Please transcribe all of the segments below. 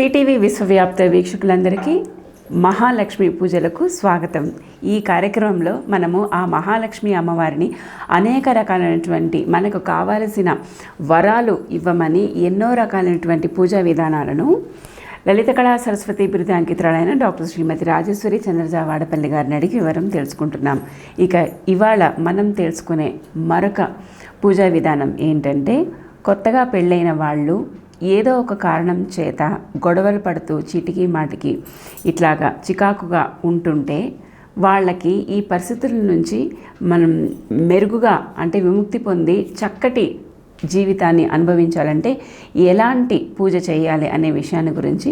CTV విశ్వవ్యాప్త వీక్షకులందరికీ మహాలక్ష్మి పూజలకు స్వాగతం. ఈ కార్యక్రమంలో మనము ఆ మహాలక్ష్మి అమ్మవారిని అనేక రకాలైనటువంటి మనకు కావలసిన వరాలు ఇవ్వమని ఎన్నో రకాలైనటువంటి పూజా విధానాలను లలిత కళా సరస్వతి బిరుద అంకితురాలైన డాక్టర్ శ్రీమతి రాజేశ్వరి చంద్రజా వాడపల్లి గారిని అడిగి వివరం తెలుసుకుంటున్నాం. ఇక ఇవాళ మనం తెలుసుకునే మరొక పూజా విధానం ఏంటంటే కొత్తగా పెళ్ళైన వాళ్ళు ఏదో ఒక కారణం చేత గొడవలు పడుతూ చిటికి మాటికి ఇట్లాగా చికాకుగా ఉంటుంటే వాళ్ళకి ఈ పరిస్థితుల నుంచి మనం మెరుగుగా అంటే విముక్తి పొంది చక్కటి జీవితాన్ని అనుభవించాలంటే ఎలాంటి పూజ చేయాలి అనే విషయాన్ని గురించి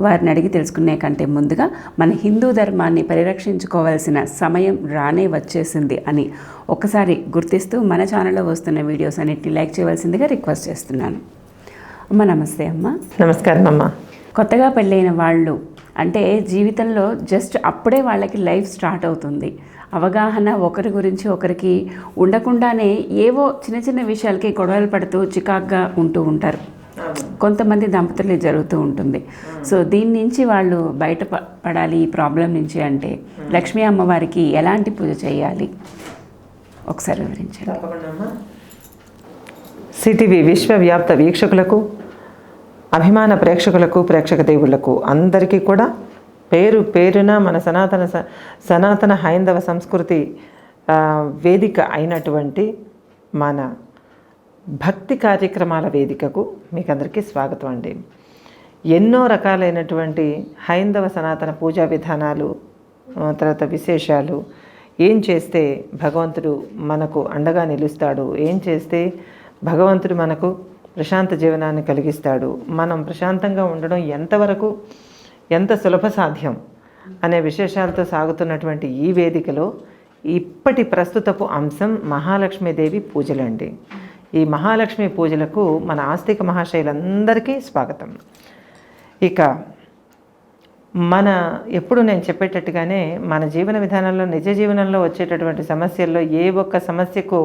వారిని అడిగి తెలుసుకునే కంటే ముందుగా మన హిందూ ధర్మాన్ని పరిరక్షించుకోవాల్సిన సమయం రానే వచ్చేసింది అని ఒకసారి గుర్తిస్తూ మన ఛానల్లో వస్తున్న వీడియోస్ అన్నిటిని లైక్ చేయవలసిందిగా రిక్వెస్ట్ చేస్తున్నాను. అమ్మ నమస్తే అమ్మ. నమస్కారం అమ్మ. కొత్తగా పెళ్ళైన వాళ్ళు అంటే జీవితంలో జస్ట్ అప్పుడే వాళ్ళకి లైఫ్ స్టార్ట్ అవుతుంది. అవగాహన ఒకరి గురించి ఒకరికి ఉండకుండానే ఏవో చిన్న చిన్న విషయాలకి గొడవలు పడుతూ చికాగ్గా ఉంటూ ఉంటారు. కొంతమంది దంపతులు జరుగుతూ ఉంటుంది. సో దీని నుంచి వాళ్ళు బయట పడాలి ఈ ప్రాబ్లం నుంచి అంటే లక్ష్మీ అమ్మవారికి ఎలాంటి పూజ చేయాలి? ఒకసారి వివరించండి. సిటీవీ విశ్వవ్యాప్త వీక్షకులకు అభిమాన ప్రేక్షకులకు ప్రేక్షక దేవుళ్ళకు అందరికీ కూడా పేరు పేరున మన సనాతన స- సనాతన హైందవ సంస్కృతి వేదిక అయినటువంటి మన భక్తి కార్యక్రమాల వేదికకు మీకు అందరికీ స్వాగతం అండి. ఎన్నో రకాలైనటువంటి హైందవ సనాతన పూజా విధానాలు తర్వాత విశేషాలు ఏం చేస్తే భగవంతుడు మనకు అండగా నిలుస్తాడు ఏం చేస్తే భగవంతుడు మనకు ప్రశాంత జీవనాన్ని కలిగిస్తాడు. మనం ప్రశాంతంగా ఉండడం ఎంతవరకు ఎంత సులభ సాధ్యం అనే విశేషాలతో సాగుతున్నటువంటి ఈ వేదికలో ఇప్పటి ప్రస్తుతపు అంశం మహాలక్ష్మీదేవి పూజలండి. ఈ మహాలక్ష్మి పూజలకు మన ఆస్తిక మహాశైలందరికీ స్వాగతం. ఇక మన ఎప్పుడు నేను చెప్పేటట్టుగానే మన జీవన విధానంలో నిజ జీవనంలో వచ్చేటటువంటి సమస్యల్లో ఏ ఒక్క సమస్యకు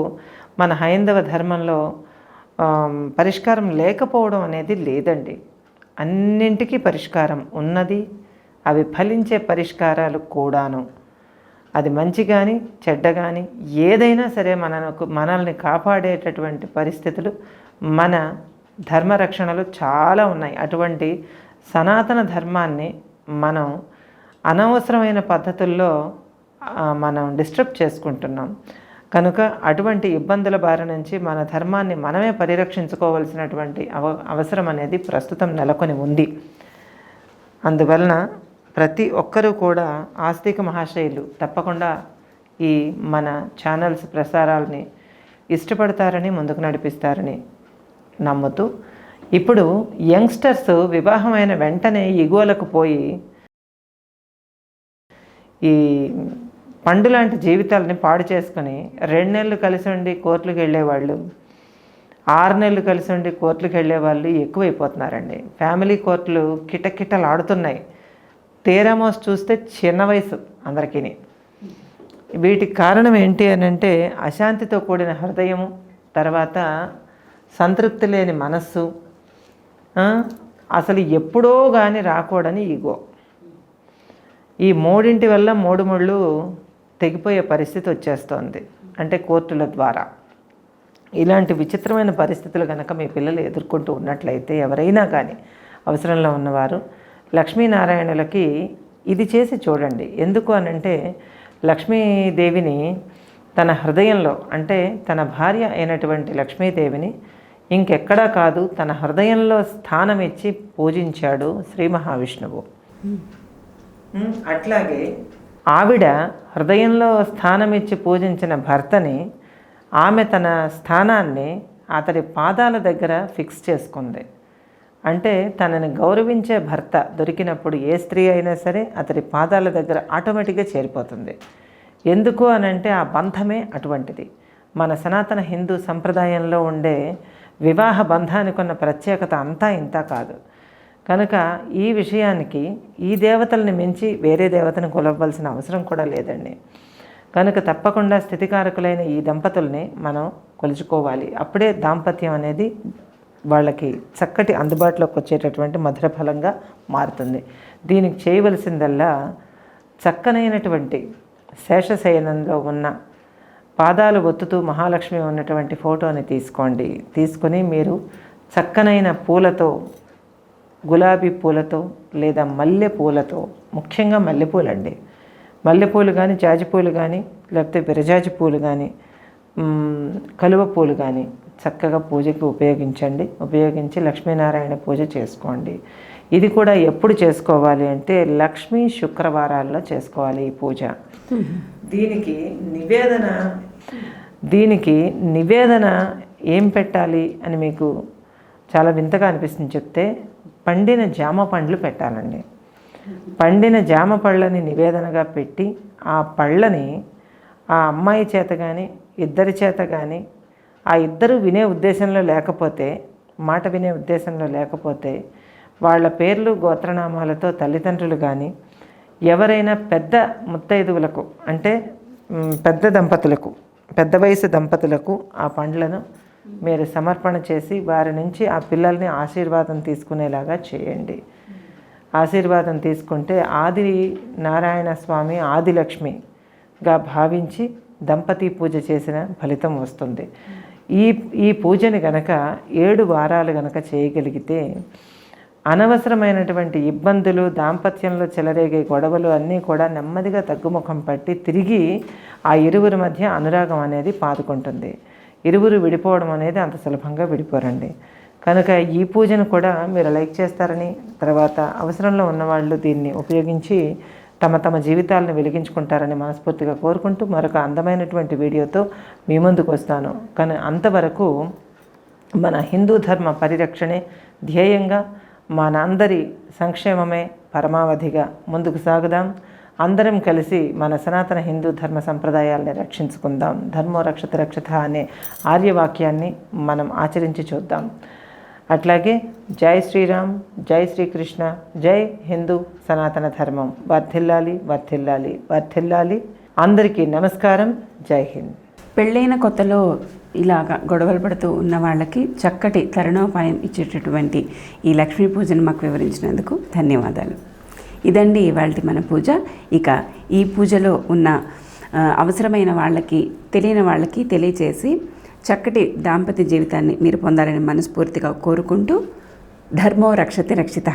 మన హైందవ ధర్మంలో పరిష్కారం లేకపోవడం అనేది లేదండి. అన్నింటికీ పరిష్కారం ఉన్నది అవి ఫలించే పరిష్కారాలు కూడాను. అది మంచి కానీ చెడ్డ కానీ ఏదైనా సరే మనకు మనల్ని కాపాడేటటువంటి పరిస్థితులు మన ధర్మరక్షణలు చాలా ఉన్నాయి. అటువంటి సనాతన ధర్మాన్ని మనం అనవసరమైన పద్ధతుల్లో మనం డిస్టర్బ్ చేసుకుంటున్నాం. కనుక అటువంటి ఇబ్బందుల బారి నుంచి మన ధర్మాన్ని మనమే పరిరక్షించుకోవలసినటువంటి అవ అవసరం అనేది ప్రస్తుతం నెలకొని ఉంది. అందువలన ప్రతి ఒక్కరూ కూడా ఆస్తిక మహాశైలు తప్పకుండా ఈ మన ఛానల్స్ ప్రసారాలని ఇష్టపడతారని ముందుకు నడిపిస్తారని నమ్ముతూ ఇప్పుడు యంగ్స్టర్స్ వివాహమైన వెంటనే ఇగోలకు పోయి ఈ పండు లాంటి జీవితాలని పాడు చేసుకుని రెండు నెలలు కలిసి ఉండి కోర్టులకు వెళ్ళేవాళ్ళు ఆరు నెలలు కలిసి ఉండి కోర్టులకు వెళ్ళేవాళ్ళు ఎక్కువైపోతున్నారండి. ఫ్యామిలీ కోర్టులు కిటకిటలు ఆడుతున్నాయి తీరామోస్ చూస్తే చిన్న వయసు అందరికీ వీటికి కారణం ఏంటి అని అంటే అశాంతితో కూడిన హృదయము తర్వాత సంతృప్తి లేని మనస్సు అసలు ఎప్పుడో కానీ రాకూడని ఈగో. ఈ మూడింటి వల్ల మూడు ముళ్ళు తెగిపోయే పరిస్థితి వచ్చేస్తోంది. అంటే కోర్టుల ద్వారా. ఇలాంటి విచిత్రమైన పరిస్థితులు కనుక మీ పిల్లలు ఎదుర్కొంటూ ఉన్నట్లయితే ఎవరైనా కానీ అవసరంలో ఉన్నవారు లక్ష్మీనారాయణులకి ఇది చేసి చూడండి. ఎందుకు అనంటే లక్ష్మీదేవిని తన హృదయంలో అంటే తన భార్య అయినటువంటి లక్ష్మీదేవిని ఇంకెక్కడా కాదు తన హృదయంలో స్థానం ఇచ్చి పూజించాడు శ్రీ మహావిష్ణువు. అట్లాగే ఆవిడ హృదయంలో స్థానం ఇచ్చి పూజించిన భర్తని ఆమె తన స్థానాన్ని అతడి పాదాల దగ్గర ఫిక్స్ చేసుకుంది. అంటే తనని గౌరవించే భర్త దొరికినప్పుడు ఏ స్త్రీ అయినా సరే అతడి పాదాల దగ్గర ఆటోమేటిక్గా చేరిపోతుంది. ఎందుకు అనంటే ఆ బంధమే అటువంటిది. మన సనాతన హిందూ సంప్రదాయంలో ఉండే వివాహ బంధానికి ఉన్న ప్రత్యేకత అంతా ఇంత కాదు. కనుక ఈ విషయానికి ఈ దేవతల్ని మించి వేరే దేవతను కొలవలసిన అవసరం కూడా లేదండి. కనుక తప్పకుండా స్థితికారకులైన ఈ దంపతుల్ని మనం కొలుచుకోవాలి. అప్పుడే దాంపత్యం అనేది వాళ్ళకి చక్కటి అందుబాటులోకి వచ్చేటటువంటి మధుర ఫలంగా మారుతుంది. దీనికి చేయవలసిందల్లా చక్కనైనటువంటి శేషశయనంలో ఉన్న పాదాలు ఒత్తుతూ మహాలక్ష్మి ఉన్నటువంటి ఫోటోని తీసుకోండి. తీసుకొని మీరు చక్కనైన పూలతో గులాబీ పూలతో లేదా మల్లె పూలతో ముఖ్యంగా మల్లెపూలండి మల్లెపూలు కానీ జాజిపూలు కానీ లేకపోతే బిరజాజి పూలు కానీ కలువ పూలు కానీ చక్కగా పూజకి ఉపయోగించండి. ఉపయోగించి లక్ష్మీనారాయణ పూజ చేసుకోండి. ఇది కూడా ఎప్పుడు చేసుకోవాలి అంటే లక్ష్మీ శుక్రవారాల్లో చేసుకోవాలి ఈ పూజ. దీనికి నివేదన దీనికి నివేదన ఏం పెట్టాలి అని మీకు చాలా వింతగా అనిపిస్తుంది చెప్తే పండిన జామ పండ్లు పెట్టాలండి. పండిన జామ పళ్ళని నివేదనగా పెట్టి ఆ పళ్ళని ఆ అమ్మాయి చేత కానీ ఇద్దరి చేత కానీ ఆ ఇద్దరు వినే ఉద్దేశంలో లేకపోతే మాట వినే ఉద్దేశంలో లేకపోతే వాళ్ళ పేర్లు గోత్రనామాలతో తల్లిదండ్రులు కానీ ఎవరైనా పెద్ద ముత్తైదువులకు అంటే పెద్ద దంపతులకు పెద్ద వయసు దంపతులకు ఆ పండ్లను మీరు సమర్పణ చేసి వారి నుంచి ఆ పిల్లల్ని ఆశీర్వాదం తీసుకునేలాగా చేయండి. ఆశీర్వాదం తీసుకుంటే ఆది నారాయణ స్వామి ఆదిలక్ష్మిగా భావించి దంపతి పూజ చేసిన ఫలితం వస్తుంది. ఈ ఈ పూజని గనక ఏడు వారాలు గనక చేయగలిగితే అనవసరమైనటువంటి ఇబ్బందులు దాంపత్యంలో చెలరేగే గొడవలు అన్నీ కూడా నెమ్మదిగా తగ్గుముఖం పట్టి తిరిగి ఆ ఇరువురి మధ్య అనురాగం అనేది పాదుకుంటుంది. ఇరువురు విడిపోవడం అనేది అంత సులభంగా విడిపోరండి. కనుక ఈ పూజను కూడా మీరు లైక్ చేస్తారని తర్వాత అవసరంలో ఉన్నవాళ్ళు దీన్ని ఉపయోగించి తమ తమ జీవితాలను వెలిగించుకుంటారని మనస్ఫూర్తిగా కోరుకుంటూ మరొక అందమైనటువంటి వీడియోతో మీ ముందుకు వస్తాను. కానీ అంతవరకు మన హిందూ ధర్మ పరిరక్షణే ధ్యేయంగా మనందరి సంక్షేమమే పరమావధిగా ముందుకు సాగుదాం. అందరం కలిసి మన సనాతన హిందూ ధర్మ సంప్రదాయాల్ని రక్షించుకుందాం. ధర్మో రక్షత రక్షత అనే ఆర్యవాక్యాన్ని మనం ఆచరించి చూద్దాం. అట్లాగే జై శ్రీరామ్ జై శ్రీకృష్ణ జై హిందూ సనాతన ధర్మం. వర్ధిల్లాలి వర్ధిల్లాలి వర్ధిల్లాలి. అందరికీ నమస్కారం. జై హింద్. పెళ్ళైన కొత్తలో ఇలాగ గొడవలు పడుతూ ఉన్న వాళ్ళకి చక్కటి తరుణోపాయం ఇచ్చేటటువంటి ఈ లక్ష్మీ పూజను మాకు వివరించినందుకు ధన్యవాదాలు. ఇదండి ఇవాళ మన పూజ. ఇక ఈ పూజలో ఉన్న అవసరమైన వాళ్ళకి తెలియని వాళ్ళకి తెలియచేసి చక్కటి దాంపత్య జీవితాన్ని మీరు పొందాలని మనస్ఫూర్తిగా కోరుకుంటూ ధర్మో రక్షతి రక్షిత.